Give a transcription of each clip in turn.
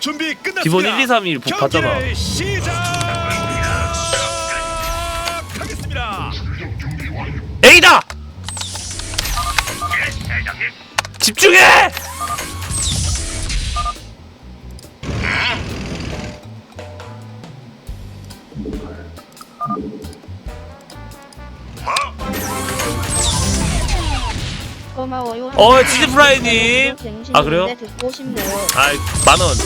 준비 끝났습니다. 기본 1, 2, 3, 1 봤잖아. 경기 시작하겠습니다. A다! 집중해! 어, 치즈프라이님. 아, 그래요? 듣고 싶네요. 아이, 만원.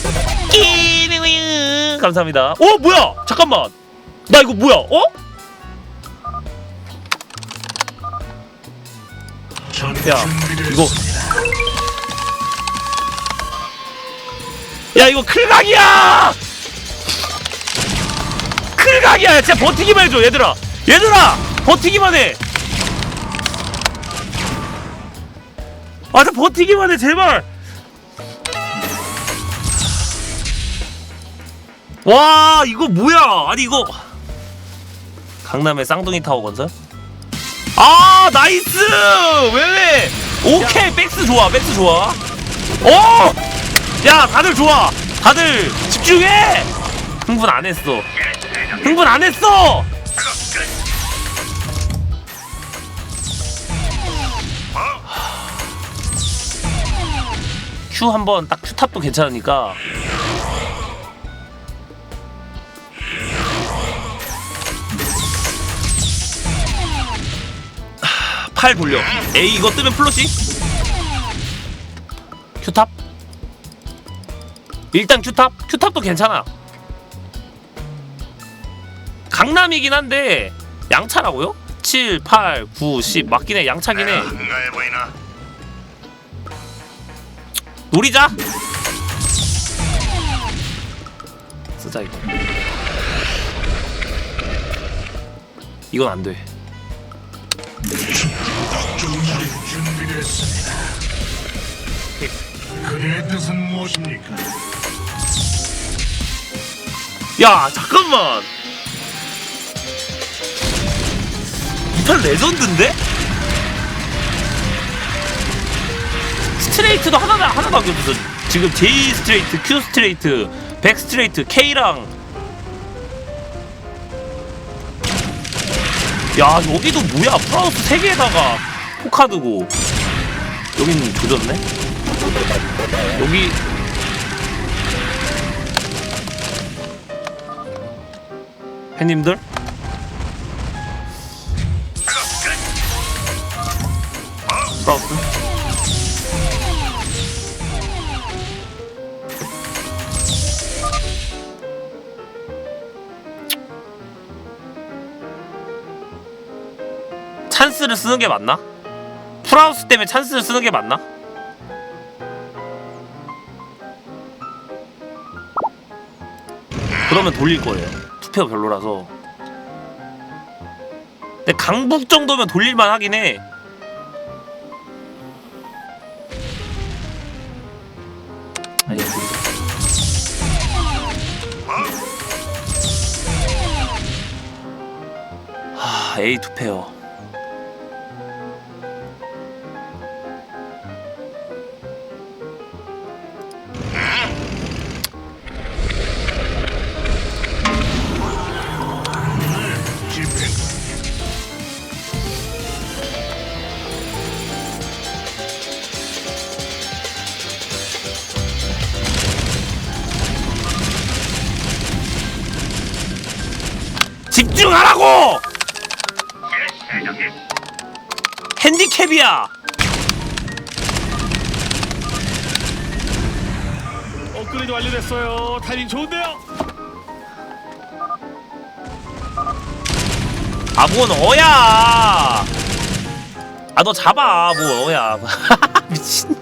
끼리우유. 감사합니다. 어, 뭐야? 잠깐만. 나 이거 뭐야? 어? 야, 이거. 야, 이거 클각이야! 클각이야! 진짜 버티기만 해줘, 얘들아! 얘들아! 버티기만 해! 아, 나 버티기만 해, 제발! 와, 이거 뭐야? 아니, 이거. 강남의 쌍둥이 타워 건설? 아, 나이스! 왜, 왜? 오케이, 백스 좋아, 백스 좋아. 오! 야, 다들 좋아! 다들 집중해! 흥분 안 했어. 흥분 안 했어! 큐 한번 딱 큐탑도 괜찮으니까. 하, 팔 돌려. A 이거 뜨면 플러시? 큐탑? 일단 큐탑? 큐탑도 괜찮아. 강남이긴 한데 양차라고요? 7, 8, 9, 10 맞긴 해. 양차긴 해 보이나? 노리자. 쓰자 이거. 이건 안 돼. 준비됐습니다. 그의 뜻은 무엇입니까? 야 잠깐만. 이판 레전드인데? 스트레이트도 하나 하나밖에 없어. 지금 J 스트레이트, Q 스트레이트, 백 스트레이트, K랑. 야 여기도 뭐야? 플라우스 3 개에다가 포카드고. 여기는 조졌네. 여기. 팬님들? 플라우스 찬스를 쓰는 게 맞나? 프라우스 때문에 찬스를 쓰는 게 맞나? 그러면 돌릴 거예요. 투표 별로라서. 근데 강북 정도면 돌릴만 하긴 해. 하, A 투페어. 집중하라고! 핸디캡이야. 업그레이드 완료됐어요. 타이밍 좋은데요. 아, 뭔 어야. 아, 너 잡아. 뭐 어야. 미친.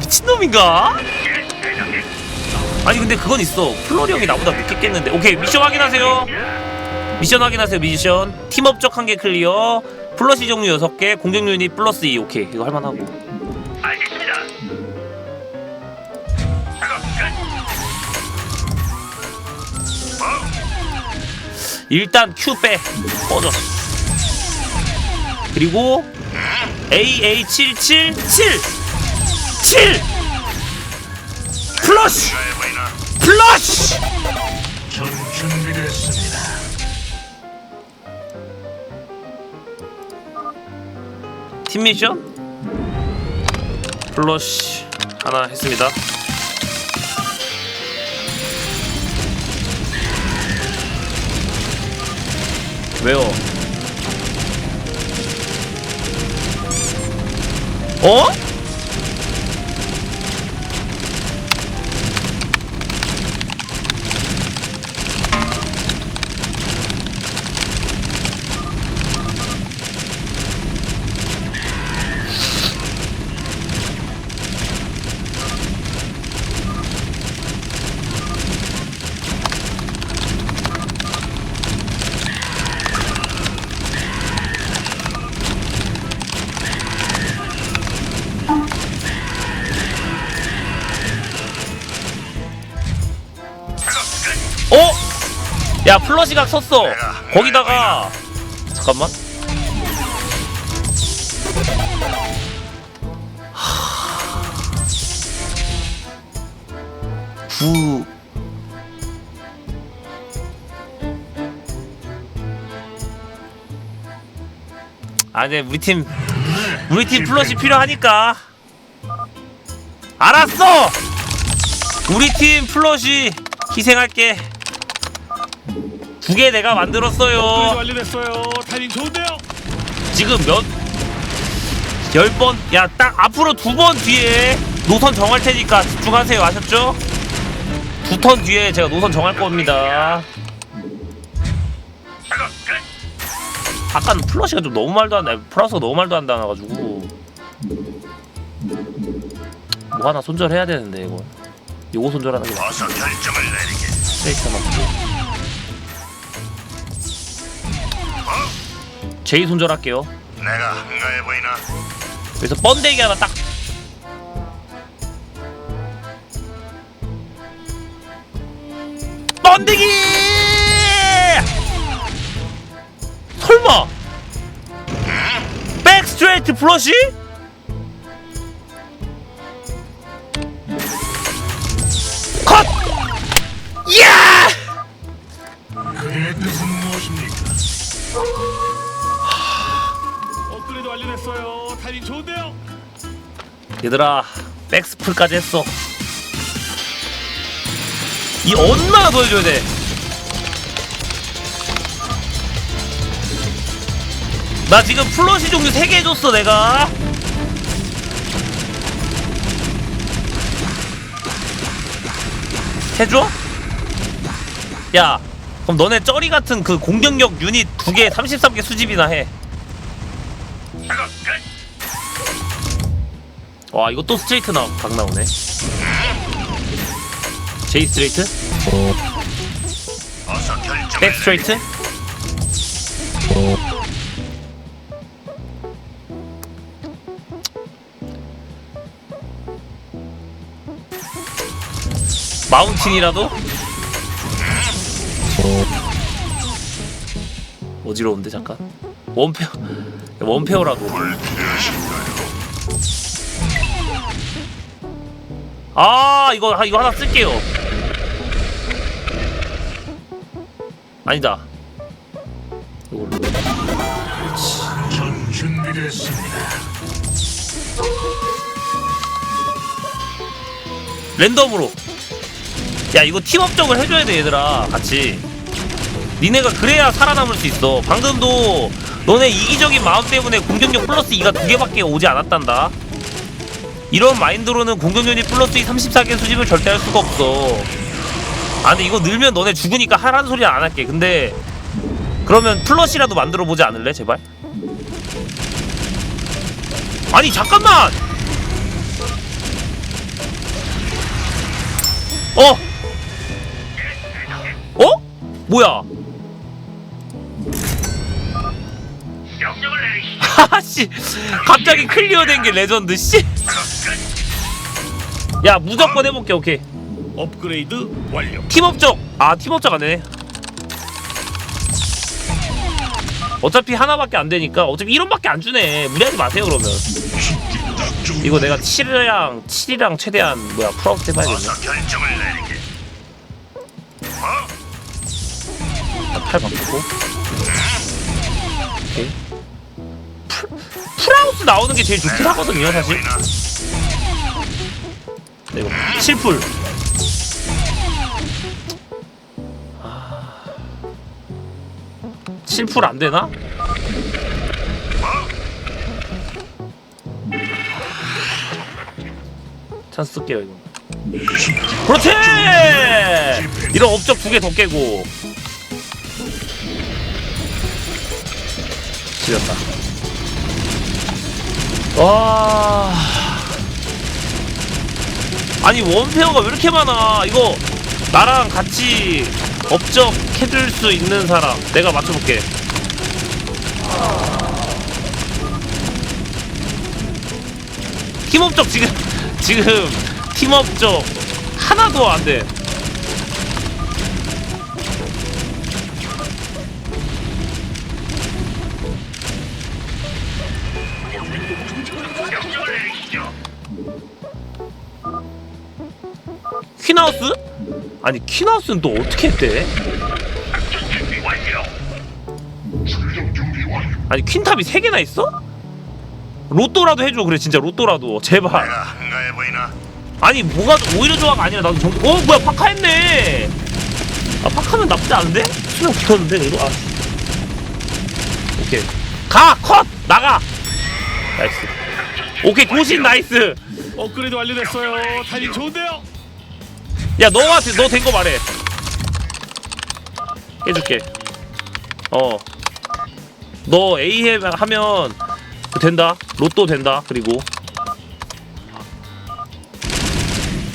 미친놈인가? 아니 근데 그건 있어. 플로리 형이 나보다 늦게 깼는데. 오케이 미션 확인하세요. 미션 확인하세요. 미션. 팀 업적 한 개 클리어. 플러시 종류 6개. 공격 유닛 플러스 2. 오케이 이거 할만하고. 알겠습니다. 작업 끝. 일단 Q 빼. 꺼져. 그리고 AA777 7 플러시 가해 보이나? 플러시 전 준비됐습니다. 팀 미션 플러시 하나 했습니다. 왜요? 어? 어? 야 플러시각 섰어 거기다가 잠깐만 구 아, 네, 우리 팀, 우리 팀 플러시 필요하니까. 알았어! 우리 팀 플러시 희생할게. 두 개 내가 만들었어요. 완료됐어요. 타이밍 좋은데요. 지금 몇, 열 번, 야, 딱 앞으로 두 번 뒤에 노선 정할 테니까 집중하세요. 아셨죠? 두 턴 뒤에 제가 노선 정할 겁니다. 아까는 플러시가 좀 너무 말도 안 돼. 플러스가 너무 말도 안 나와가지고. 뭐 하나 손절해야 되는데, 이거. 요거 손절하는 게 내리게. 스트레이트 맞고. 제이 손절할게요. 내가 한가해 보이나? 그래서 번데기 하나 딱. 번데기! 설마? 백 스트레이트 플러시? 컷! 야! 그의 뜻은 무엇입니까? 완료됐어요. 타이밍 좋은데요. 얘들아 백스풀까지 했어 이 얼마나 더 해줘야 돼? 나 지금 플러시 종류 3개 해줬어 내가 해줘? 야 그럼 너네 쩌리 같은 그 공격력 유닛 2개 33개 수집이나 해 와 이거 또 스트레이트 나, 각 나오네 제이 스트레이트? 백 스트레이트? 마운틴이라도? 어지러운데 잠깐 원페어 원페어라도 아 이거 하- 이거 하나 쓸게요. 아니다. 랜덤으로. 야 이거 팀업적을 해줘야 돼 얘들아 같이. 니네가 그래야 살아남을 수 있어. 방금도 너네 이기적인 마음 때문에 공격력 플러스 2가 두 개밖에 오지 않았단다. 이런 마인드로는 공격 유닛 플러스 2 34개 수집을 절대 할 수가 없어. 아 근데 이거 늘면 너네 죽으니까 하라는 소리는 안 할게. 근데 그러면 플러시라도 만들어 보지 않을래 제발? 아니 잠깐만! 어? 어? 뭐야? 하씨 갑자기 클리어 된 게 레전드 씨. 야 무조건 해볼게 오케이. 업그레이드 완료. 팀업적 아 팀업적 안 되네. 어차피 하나밖에 안 되니까 어차피 1원밖에 안 주네 무리하지 마세요 그러면 이거 내가 7이랑 7이랑 최대한 뭐야 풀아웃 해봐야겠네 어서 결정을 내리게. 어? 8 바꾸고 풀아웃 나오는 게 제일 좋긴 하거든요 사실? 네, 이거 7풀 아... 7풀 안 되나? 찬스 쓸게요 이거 그렇지! 이런 업적 두 개 더 깨고 지렸다 와. 아니 원페어가 왜 이렇게 많아? 이거 나랑 같이 업적 해줄 수 있는 사람. 내가 맞춰볼게. 팀업적 지금 지금 팀업적 하나도 안돼 퀸하우스? 아니 퀸하우스는 또 어떻게 했대? 아니 퀸탑이 세 개나 있어? 로또라도 해줘 그래 진짜 로또라도 제발 내가 한가해 보이나? 아니 뭐가 오히려 좋아가 아니라 나도 정... 어 뭐야 파카 했네 아 파카는 나쁘지 않은데? 수명 붙었는데 그래도 아 오케이 가컷 나가 나이스 오케이 도신 나이스 업그레이드 완료됐어요. 타이밍 좋은데요. 야 너가 너된 거 말해. 해줄게. 어너 A 해 하면 그 된다. 로또 된다 그리고.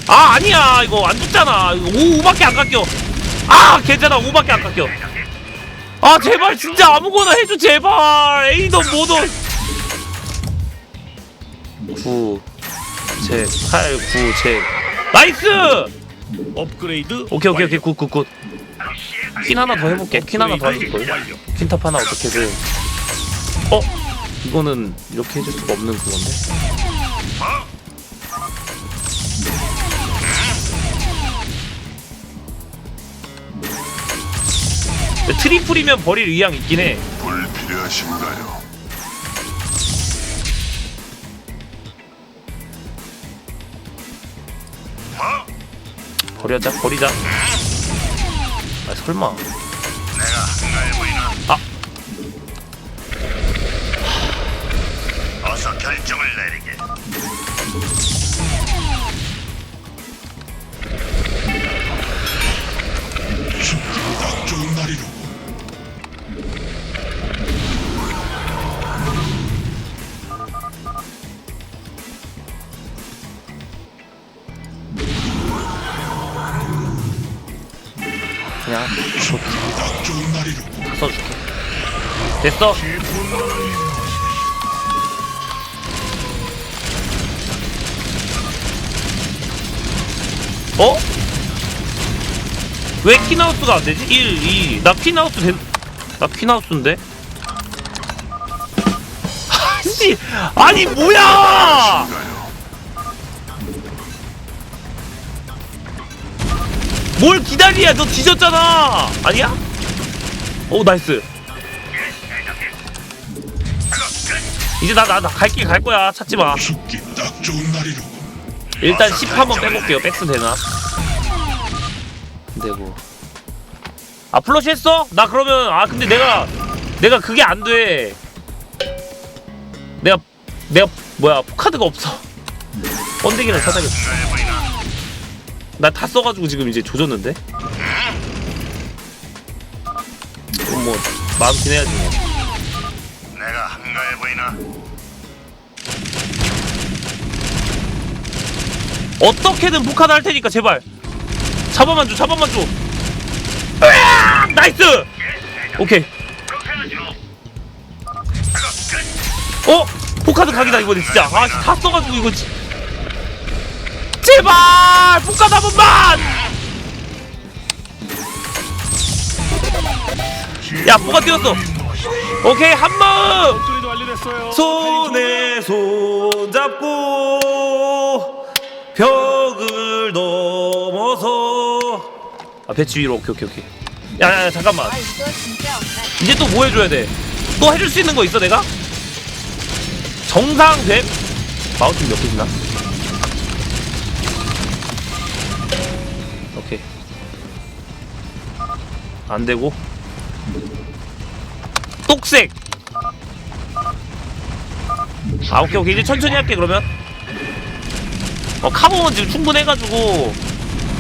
아 아니야. 이거 안 죽잖아. 5, 5밖에 안 깎여. 아 괜찮아. 5밖에 안 깎여. 아 제발 진짜 아무거나 해줘 제발. A도 뭐도 9제8 9제 나이스 업그레이드. 오케이 오케이 오케이. 굿 굿굿. 퀸 하나 더 해볼게. 퀸 하나 더 해줄 거예요. 퀸탑 하나 어떻게든 어? 이거는 이렇게 해줄 수가 없는 그건데? 트리플이면 버릴 의향 있긴 해. 불필요하신가요? 버려자 버리자. 아 설마 됐어 어? 왜 퀸하우스가 안 되지? 1, 2. 나 퀸하우스 된. 나 퀸하우스인데? 아씨! 아니, 뭐야! 뭘 기다리야? 너 뒤졌잖아! 아니야? 오, 나이스. 이제 나, 나, 나 갈 길 갈 거야. 찾지 마. 죽기 딱 좋은 날이로. 일단 10 한번 빼볼게요. 백스 되나? 되고. 아 플러시 했어? 나 그러면 아 근데 내가 내가 그게 안 돼. 내가 내가 뭐야 포카드가 없어. 번데기를 사다겠어. 한가해 보이나? 나다 써가지고 지금 이제 조졌는데. 그럼 뭐 마음 지내야지 뭐. 한가해 보이나? 어떻게든 포카드 할 테니까 제발. 잡아만 줘, 잡아만 줘. 으악! 나이스. 오케이. 어? 포카드 각이다 이번에 진짜 아씨 다 써가지고 이거 지... 제발 포카드 한 번만 야 포카 뛰었어 오케이 한 마음 업그레이드 완료됐어요. 손에 손 잡고 벽을 넘어서 아 배치 위로 오케이 오케이 오케이 야야 잠깐만 아 이거 진짜 없네. 이제 또 뭐 해줘야 돼? 또 해줄 수 있는 거 있어 내가? 정상 됨? 마우스 몇 개지나? 오케이 안 되고 똑색 아 오케이 오케이 이제 천천히 할게 그러면 어 카본은 지금 충분해가지고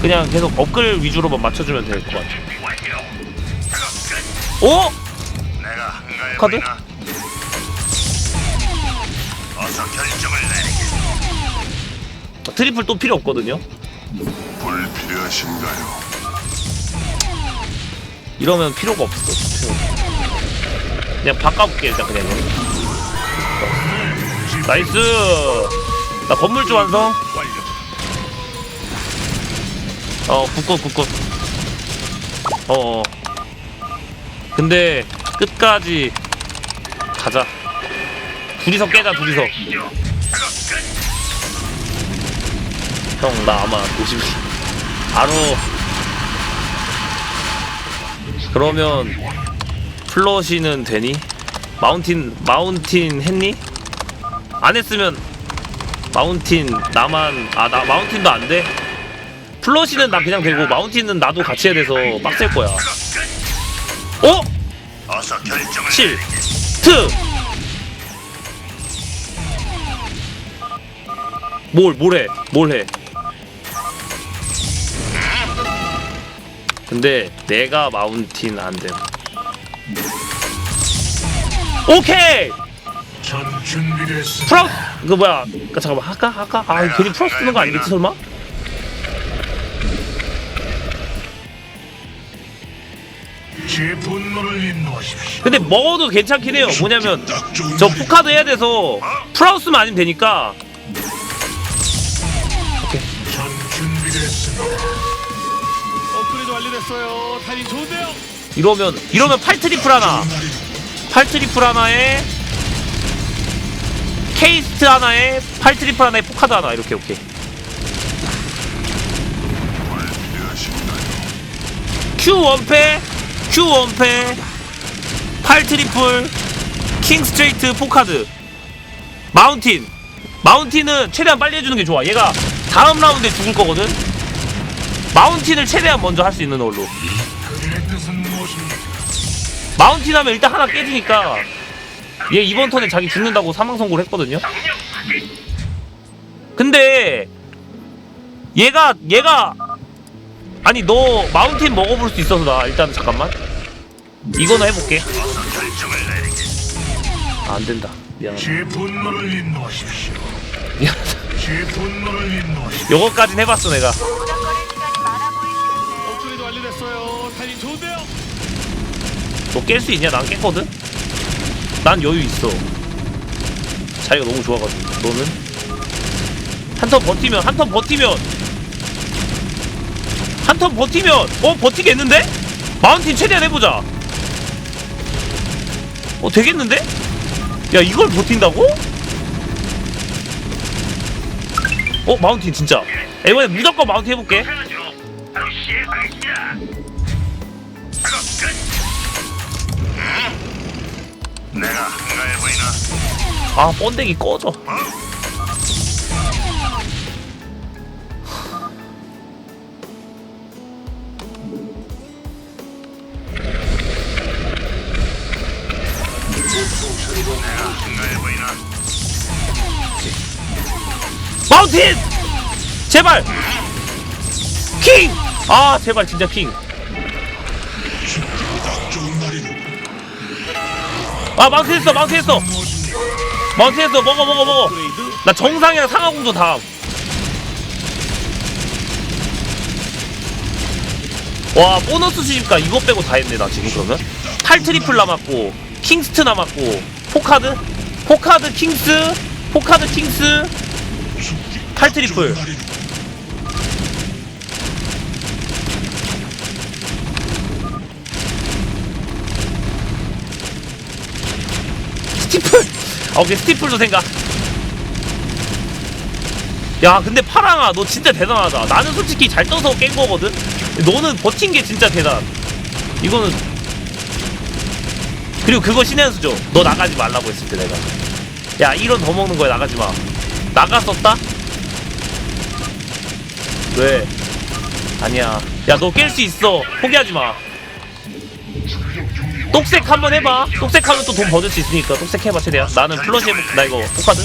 그냥 계속 업글 위주로만 맞춰주면 될 것 같아. 오! 한가해 카드? 트리플 또 필요 없거든요. 불필요하신가요? 이러면 필요가 없어. 필요 없어. 그냥 바꿔볼게 일단 그냥. 나이스. 나 건물주 완성. 어 굳고 굳고. 어. 어. 근데 끝까지 가자. 둘이서 깨자 둘이서. 형 나 아마 50. 바로. 그러면 플러시는 되니? 마운틴 마운틴 했니? 안 했으면 마운틴 나만 아 나 마운틴도 안 돼. 플러시는 나 그냥 되고 마운틴은 나도 같이 해야 돼서 빡셀 거야. 어? 어서 결정을 7 내리게. 트. 뭘, 뭘 해? 뭘 해? 근데 내가 마운틴 안 돼. 오케이! 전 준비됐어. 프라우스! 이거 뭐야? 그 잠깐만, 할까? 할까? 아, 괜히 프라우스 쓰는 거 아니겠지, 설마? 제 분노를 인도하십시오. 근데 먹어도 괜찮긴 해요. 뭐냐면, 저 포카드 해야 돼서 프라우스만 아니면 되니까. 전 준비됐습니다. 업그레이드 완료됐어요. 타이밍 좋은데요. 이러면, 이러면 8트리플 하나. 8트리플 하나에 케이스트 하나에 8트리플 하나에 포카드 하나. 이렇게 오케이 Q 원패 Q 원패 8트리플 킹 스트레이트 포카드. 마운틴. 마운틴은 최대한 빨리 해주는 게 좋아. 얘가 다음 라운드에 죽을 거거든. 마운틴을 최대한 먼저 할 수 있는 걸로? 마운틴 하면 일단 하나 깨지니까 얘 이번 턴에 자기 죽는다고 사망 선고를 했거든요. 근데 얘가 얘가 아니 너 마운틴 먹어볼 수 있어서 나 일단 잠깐만 이거나 해볼게. 아, 안 된다. 미안하다. 제 분노를 인도하십시오. 미안하다. 제 분노를 인도하십시오. 요거까진 해봤어 내가. 업그레이드 완료됐어요. 타이밍 좋은데요. 너 깰 수 있냐? 난 깼거든. 난 여유 있어. 자기가 너무 좋아가지고 너는 한 턴 버티면 한 턴 버티면 한 턴 버티면 어 버티겠는데? 마운틴 최대한 해보자. 어 되겠는데? 야 이걸 버틴다고? 어 마운틴 진짜. 야, 이번에 무조건 마운틴 해볼게. 내가 한가해 보이나? 아 번데기 꺼져. 내가 한가해 보이나? 마운틴! 제발! 킹! 아 제발 진짜 킹. 아 마운틴 했어 마운틴 했어. 마운틴 했어. 먹어 먹어 먹어. 나 정상이랑 상하공도 다음. 와 보너스 수집가 이거 빼고 다 했네 나 지금 그러면. 8 트리플 남았고 킹스트 남았고 포카드? 포카드 킹스? 포카드 킹스? 8 트리플 오케이. 스티플도 생각. 야 근데 파랑아 너 진짜 대단하다. 나는 솔직히 잘 떠서 깬 거거든? 너는 버틴 게 진짜 대단. 이거는. 그리고 그거 신의 한 수죠. 너 나가지 말라고 했을 때 내가. 야 1원 더 먹는 거야 나가지 마. 나갔었다? 왜? 아니야. 야 너 깰 수 있어. 포기하지 마 똑색 한번 해봐. 똑색 하면 또 돈 버을 수 있으니까 똑색 해봐 최대한. 나는 플러시 해볼게. 나 이거 똑같은?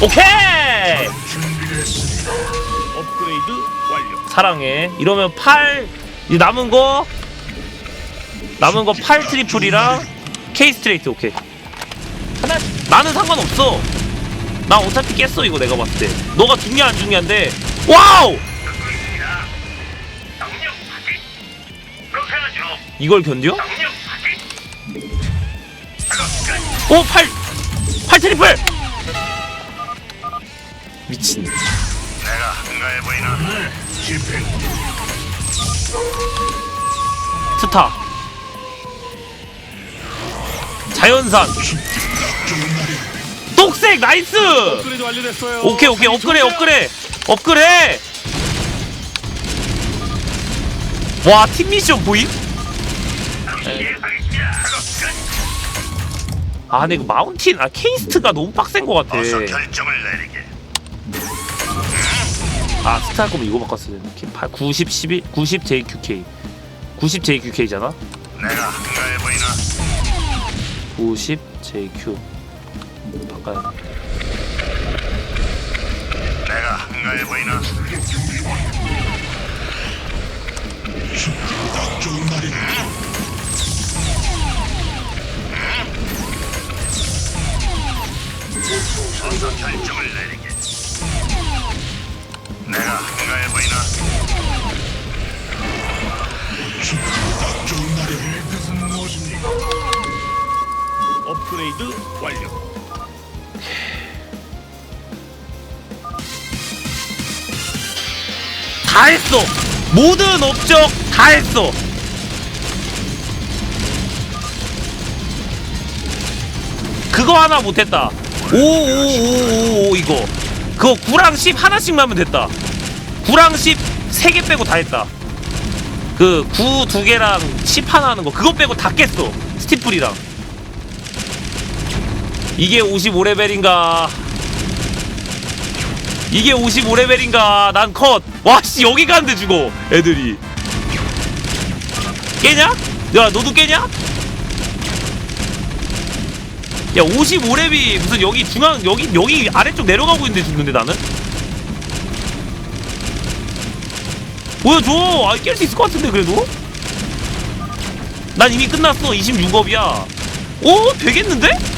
오케이! 업그레이드 완료. 사랑해. 이러면 8 이제 남은 거? 남은 거 8 트리플이랑 K 스트레이트 오케이 하나 나는 상관없어 나 어차피 깼어 이거 내가 봤을 때 너가 중요 안 중요한데 와우. 이걸 견뎌? 오, 8! 8 트리플! 미친. 내가 한가해 보이나? 스타. 자연산. 똑색, 나이스! 업그레이드 완료됐어요. 오케이, 오케이, 업그레, 업그레! 업그레! 와, 팀 미션 보임? 아, 근데 이거 마운틴, 아, 케이스트가 너무 빡센 것 같아. 어서 결정을 내리게. 아, 스타 할 거면 이거 바꿨어야 되는데. 90, 11, 90 JQK. 90 JQK잖아? 내가 한가해 보이나? 90 JQ. 바꿔야 돼. 내가 한가해 보이나? 딱 좋은 날이네. 어서 결정을 내리게. 내가 한가해 보이나? 딱 좋은 날이네. 뜻은 무엇입니까? 업그레이드 완료. 다 했어. 모든 업적 다 했어. 그거 하나 못했다. 오오오오오 이거. 그거 9랑 10 하나씩만 하면 됐다. 9랑 10세 개 빼고 다 했다. 그 9 두 개랑 10 하나 하는 거 그거 빼고 다 깼어. 스티플이랑. 이게 55레벨인가? 이게 55레벨인가? 난 컷. 와, 씨, 여기 가는데 죽어. 애들이. 깨냐? 야, 너도 깨냐? 야, 55렙이 무슨 여기 중앙, 여기, 여기 아래쪽 내려가고 있는데 죽는데 나는? 보여줘! 아, 깰 수 있을 것 같은데, 그래도? 난 이미 끝났어. 26업이야. 오, 되겠는데?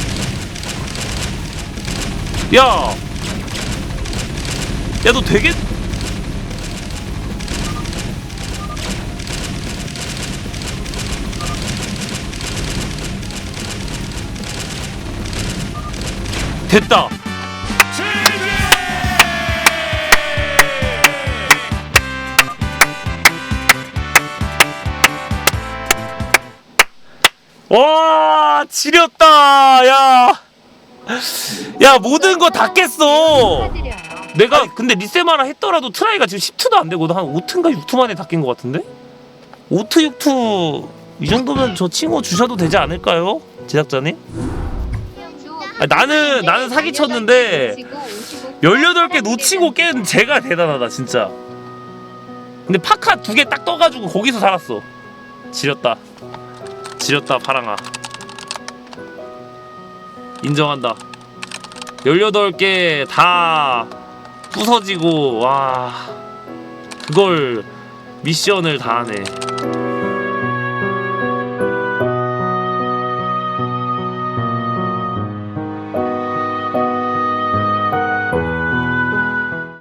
야, 야 너 되게 됐다. 와 지렸다. 야 야 모든 거 다 깼어. 내가 근데 리세마라 했더라도 트라이가 지금 10투도 안 되거든. 한 5투인가 6투 만에 다 깬 것 같은데? 5투 6투 이 정도면 저 칭호 주셔도 되지 않을까요? 제작자님? 아, 나는- 나는 사기 쳤는데 18개 놓치고 깬 제가 대단하다 진짜. 근데 파카 두 개 딱 떠가지고 거기서 살았어. 지렸다. 지렸다 파랑아 인정한다. 18개 다 부서지고 와 그걸 미션을 다 하네